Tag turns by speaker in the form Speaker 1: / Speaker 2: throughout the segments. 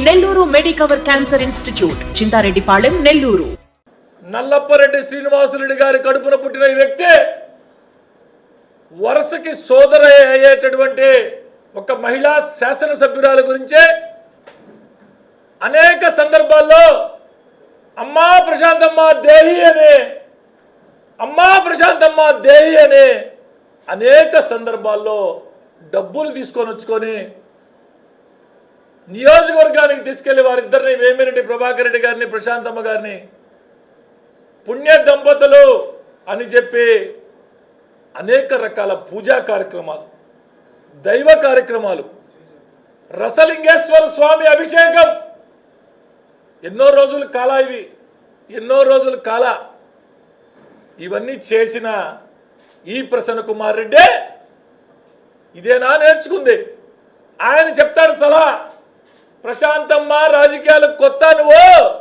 Speaker 1: Nellore Medicover cancer institute Chintareddypalem Nellore.
Speaker 2: Nallapareddy Srinivasareddy గారి కడుపున పుట్టిన ఈ వ్యక్తి వరుసకి సోదర అయ్యేటటువంటి ఒక మహిళా శాసనసభ్యురాల గురించే అనేక సందర్భాల్లో అమ్మా ప్రశాంతమ్మ దేహి అనే అమ్మా ప్రశాంతమ్మ దేహి అనే అనేక సందర్భాల్లో డబ్బులు తీసుకొని వచ్చుకొని నియోజకవర్గానికి తీసుకెళ్ళి వారిద్దరిని వేమిరెడ్డి ప్రభాకర్ రెడ్డి గారిని ప్రశాంతమ్మ గారిని పుణ్య దంపతులు అని చెప్పి అనేక రకాల పూజా కార్యక్రమాలు దైవ కార్యక్రమాలు రసలింగేశ్వర స్వామి అభిషేకం. ఎన్నో రోజులు కాల ఇవి ఎన్నో రోజులు కాల ఇవన్నీ చేసిన ఈ ప్రసన్న కుమార్ రెడ్డి ఇదేనా నేర్చుకుంది? ఆయన చెప్తాడు సలహా. ప్రశాంతమ్మ రాజకీయాలకు కొత్త నువ్వు.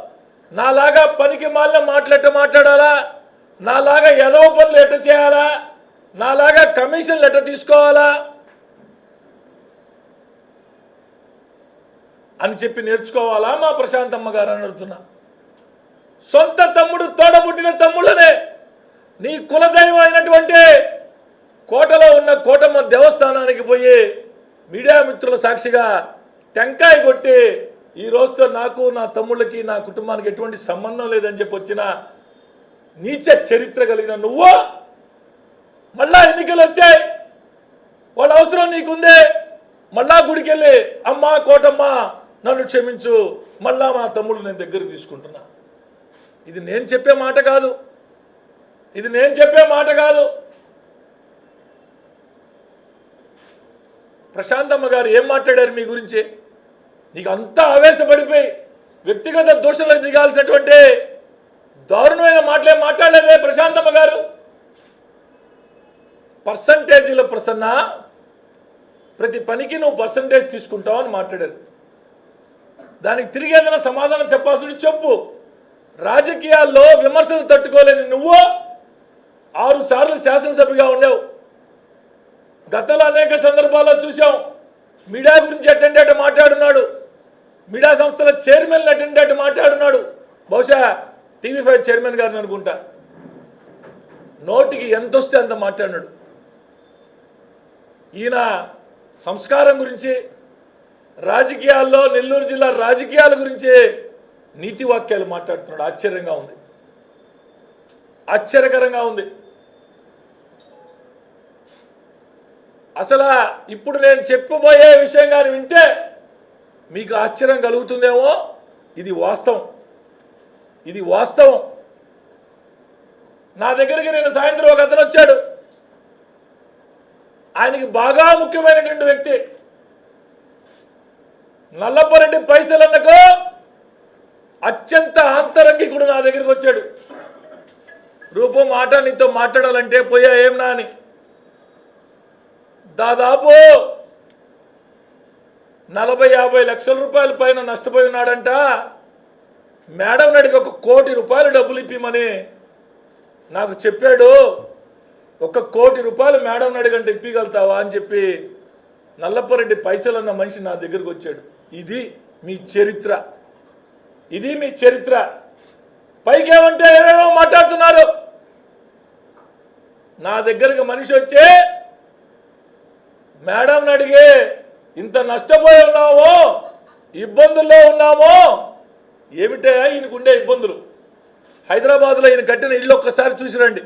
Speaker 2: నాలాగా పనికి మాలిన మాట్లాట మాట్లాడాలా? నాలాగా ఎదవ పనులు ఎట్ట చేయాలా? నాలాగా కమిషన్లు ఎట్ట తీసుకోవాలా? అని చెప్పి నేర్చుకోవాలా మా ప్రశాంతమ్మ గారు అని అడుగుతున్నా. సొంత తమ్ముడు తోడబుట్టిన తమ్ముళ్ళనే. నీ కులదైవం అయినటువంటి కోటలో ఉన్న కోటమ్మ దేవస్థానానికి పోయి మీడియా మిత్రుల సాక్షిగా టెంకాయ కొట్టి ఈ రోజుతో నాకు నా తమ్ముళ్ళకి నా కుటుంబానికి ఎటువంటి సంబంధం లేదని చెప్పి వచ్చిన నీచ చరిత్ర కలిగిన నువ్వు మళ్ళా ఎన్నికలు వచ్చాయి. వాళ్ళ అవసరం నీకుందే. మళ్ళా గుడికి వెళ్ళి అమ్మా కోటమ్మ నన్ను క్షమించు. మళ్ళా మా తమ్ముళ్ళు నేను దగ్గర తీసుకుంటున్నా. ఇది నేను చెప్పే మాట కాదు. ఇది నేను చెప్పే మాట కాదు. ప్రశాంతమ్మ గారు ఏం మాట్లాడారు మీ గురించి? నీకు అంతా ఆవేశపడిపోయి వ్యక్తిగత దోషంలో దిగాల్సినటువంటి దారుణమైన మాటలే మాట్లాడలేదే ప్రశాంతమ్మ గారు. పర్సంటేజీల ప్రసన్న ప్రతి పనికి నువ్వు పర్సంటేజ్ తీసుకుంటావు అని మాట్లాడారు. దానికి తిరిగి ఏదైనా సమాధానం చెప్పాల్సి చెప్పు. రాజకీయాల్లో విమర్శలు తట్టుకోలేని నువ్వు ఆరు సార్లు శాసనసభ్యుగా ఉండేవు గతంలో అనేక సందర్భాల్లో చూసాం మీడియా గురించి అటెండ్ అటు మాట్లాడున్నాడు. మీడియా సంస్థల చైర్మన్ అటెండ్ అటు మాట్లాడున్నాడు. బహుశా టీవీ ఫైవ్ చైర్మన్ గారిని అనుకుంటా. నోటికి ఎంత వస్తే అంత మాట్లాడినాడు. ఈయన సంస్కారం గురించి రాజకీయాల్లో నెల్లూరు జిల్లా రాజకీయాల గురించి నీతి వాక్యాలు మాట్లాడుతున్నాడు. ఆశ్చర్యంగా ఉంది. ఆశ్చర్యకరంగా ఉంది. అసలు ఇప్పుడు నేను చెప్పబోయే విషయం కానీ వింటే మీకు ఆశ్చర్యం కలుగుతుందేమో? ఇది వాస్తవం. ఇది వాస్తవం. నా దగ్గరికి నేను సాయంత్రం ఒక అతను వచ్చాడు. ఆయనకి బాగా ముఖ్యమైనటువంటి వ్యక్తి. నల్లపరెడ్డి పైసలన్నకు అత్యంత ఆంతరంగికుడు నా దగ్గరికి వచ్చాడు. రూపం మాట నీతో మాట్లాడాలంటే పోయా ఏం నా అని దాదాపు నలభై యాభై లక్షల రూపాయల పైన నష్టపోయి ఉన్నాడంట మేడం నడికి ఒక కోటి రూపాయలు డబ్బులు ఇప్పమని నాకు చెప్పాడు. ఒక కోటి రూపాయలు మేడం అడిగంటే ఇప్పగలుగుతావా అని చెప్పి నల్లపరెడ్డి పైసలన్న మనిషి నా దగ్గరకు వచ్చాడు. ఇది మీ చరిత్ర. ఇది మీ చరిత్ర. పైకేమంటే ఎవరో ఏమేమో మాట్లాడుతున్నారు. నా దగ్గరకు మనిషి వచ్చే మేడం అడిగే ఇంత నష్టపోయి ఉన్నామో ఇబ్బందుల్లో ఉన్నామో ఏమిటే ఈయనకుండే ఇబ్బందులు. హైదరాబాద్లో ఈయన కట్టిన ఇల్లు ఒక్కసారి చూసిరండి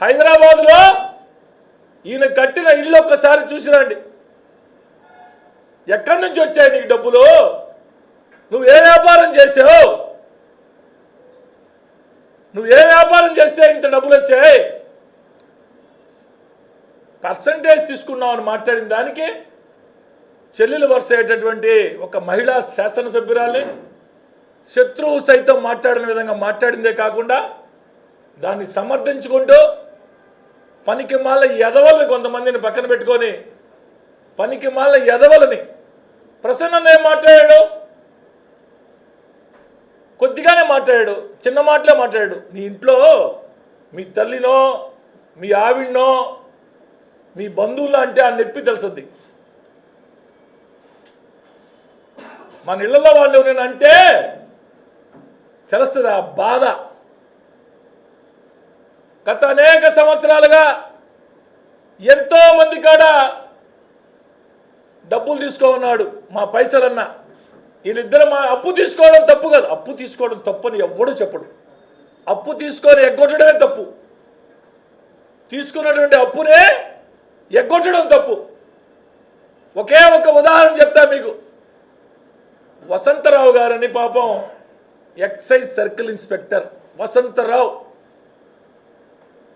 Speaker 2: హైదరాబాద్లో ఈయన కట్టిన ఇల్లు ఒక్కసారి చూసిరండి ఎక్కడి నుంచి వచ్చాయి నీకు డబ్బులు? నువ్వు ఏ వ్యాపారం చేసావు? నువ్వు ఏ వ్యాపారం చేస్తే ఇంత డబ్బులు వచ్చాయి? పర్సంటేజ్ తీసుకున్నావు అని మాట్లాడిన దానికి చెల్లెలు వరుస అయ్యేటటువంటి ఒక మహిళా శాసనసభ్యురాలే శత్రువు సైతం మాట్లాడిన విధంగా మాట్లాడిందే కాకుండా దాన్ని సమర్థించుకుంటూ పనికి మాల ఎదవల్ని కొంతమందిని పక్కన పెట్టుకొని పనికి మాల ఎదవలని ప్రసన్న మాట్లాడాడు. కొద్దిగానే మాట్లాడాడు. చిన్న మాటలే మాట్లాడాడు. నీ ఇంట్లో మీ తల్లినో మీ ఆవిడ్నో మీ బంధువులు అంటే ఆ నొప్పి తెలుసుద్ది. మన ఇళ్ళలో వాళ్ళు నేను అంటే తెలుస్తుంది ఆ బాధ. గత అనేక సంవత్సరాలుగా ఎంతో మంది కాడ డబ్బులు తీసుకో ఉన్నాడు మా పైసలన్నా. వీళ్ళిద్దరు మా అప్పు తీసుకోవడం తప్పు కాదు. అప్పు తీసుకోవడం తప్పు అని ఎవ్వడూ చెప్పడు. అప్పు తీసుకొని ఎగ్గొట్టడమే తప్పు. తీసుకున్నటువంటి అప్పునే ఎగ్గొట్టడం తప్పు. ఒకే ఒక ఉదాహరణ చెప్తా మీకు. వసంతరావు గారని పాపం ఎక్సైజ్ సర్కిల్ ఇన్స్పెక్టర్ వసంతరావు.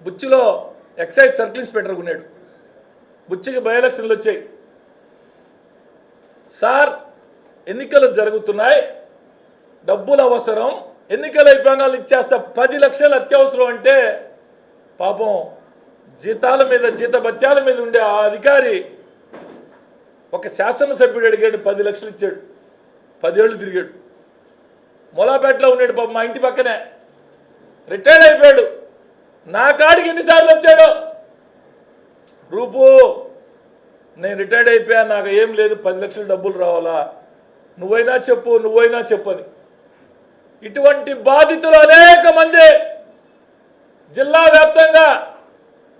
Speaker 2: బుచ్చిలో ఎక్సైజ్ సర్కిల్ ఇన్స్పెక్టర్ ఉన్నాడు. బుచ్చికి బై ఎలక్షన్లు వచ్చాయి. సార్ ఎన్నికలు జరుగుతున్నాయి. డబ్బులు అవసరం. ఎన్నికలు విభాగాలు ఇచ్చేస్తా పది లక్షలు అత్యవసరం అంటే పాపం జీతాల మీద జీతభత్యాల మీద ఉండే ఆ అధికారి ఒక శాసనసభ్యుడు అడిగాడు పది లక్షలు ఇచ్చాడు. పదేళ్ళు తిరిగాడు. మొలాపేటలో ఉన్నాడు పాప మా ఇంటి పక్కనే. రిటైర్డ్ అయిపోయాడు. నా కాడికి ఎన్నిసార్లు వచ్చాడు? రూపు నేను రిటైర్డ్ అయిపోయా నాకు ఏం లేదు పది లక్షల డబ్బులు రావాలా? నువ్వైనా చెప్పు నువ్వైనా చెప్పని ఇటువంటి బాధితులు అనేక మంది జిల్లా వ్యాప్తంగా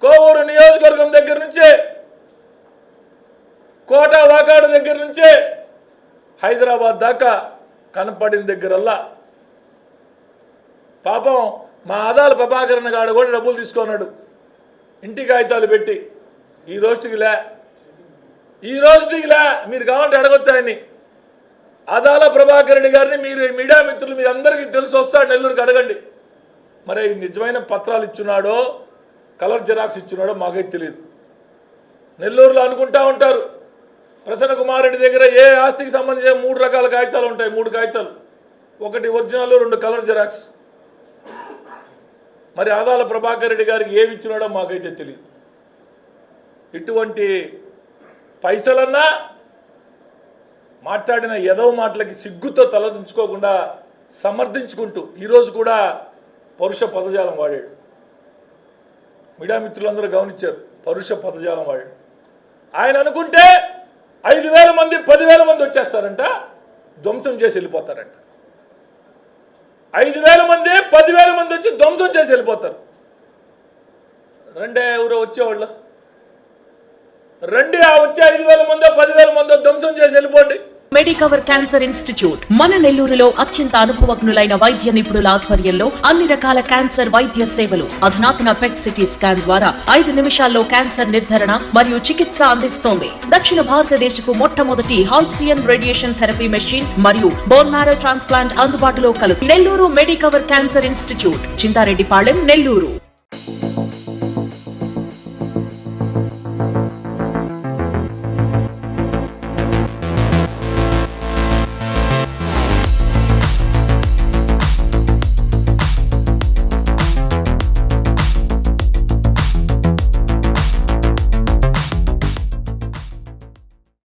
Speaker 2: కోవూరు నియోజకవర్గం దగ్గర నుంచే కోట వాకాడు దగ్గర నుంచే హైదరాబాద్ దాకా కనపడిన దగ్గరల్లా పాపం మా ఆదాల ప్రభాకరణ గాడు కూడా డబ్బులు తీసుకున్నాడు. ఇంటి కాగితాలు పెట్టి. ఈ రోజుకి లే. ఈ రోజుకి లే. మీరు కావాలంటే అడగొచ్చు ఆయన్ని. ఆదాల ప్రభాకరణి గారిని మీరు మీడియా మిత్రులు మీ అందరికీ తెలిసి వస్తాడు నెల్లూరుకి అడగండి. మరి నిజమైన పత్రాలు ఇచ్చున్నాడో కలర్ జెరాక్స్ ఇచ్చున్నాడో మాకైతే తెలియదు నెల్లూరులో అనుకుంటా ఉంటారు. ప్రసన్న కుమారెడ్డి దగ్గర ఏ ఆస్తికి సంబంధించిన మూడు రకాల కాగితాలు ఉంటాయి? మూడు కాగితాలు. ఒకటి ఒరిజినల్ రెండు కలర్ జెరాక్స్. మరి ఆదాల ప్రభాకర్ రెడ్డి గారికి ఏమి ఇచ్చినాడో మాకైతే తెలియదు ఇటువంటి పైసలన్నా మాట్లాడిన ఎదవ మాటలకి సిగ్గుతో తలదించుకోకుండా సమర్థించుకుంటూ ఈరోజు కూడా పరుష పదజాలం వాడాడు. మీడియా మిత్రులందరూ గమనించారు. పరుష పదజాలం వాడాడు ఆయన అనుకుంటే ఐదు వేల మంది పదివేల మంది వచ్చేస్తారంట ధ్వంసం చేసి వెళ్ళిపోతారంట. ఐదు వేల మంది పదివేల మంది వచ్చి ధ్వంసం చేసి వెళ్ళిపోతారు. రెండే ఎవరో వచ్చేవాళ్ళు. రండి ఆ వచ్చే ఐదు వేల మందో పదివేల మందో ధ్వంసం చేసి వెళ్ళిపోండి.
Speaker 1: మెడికవర్ క్యాన్సర్ ఇన్స్టిట్యూట్ మన నెల్లూరులో అత్యంత అనుభవజ్ఞులైన వైద్య నిపుణుల ఆధ్వర్యంలో అన్ని రకాల క్యాన్సర్ వైద్య సేవలు అధునాతన పెట్ సిటీ స్కాన్ ద్వారా ఐదు నిమిషాల్లో క్యాన్సర్ నిర్ధారణ మరియు చికిత్స అందిస్తోంది. దక్షిణ భారతదేశపు మొట్టమొదటి హాల్సియన్ రేడియేషన్ థెరపీ మెషిన్ మరియు బోన్ మ్యారో ట్రాన్స్ప్లాంట్ అందుబాటులో కలదు Nellore Medicover cancer institute Chintareddypalem Nellore.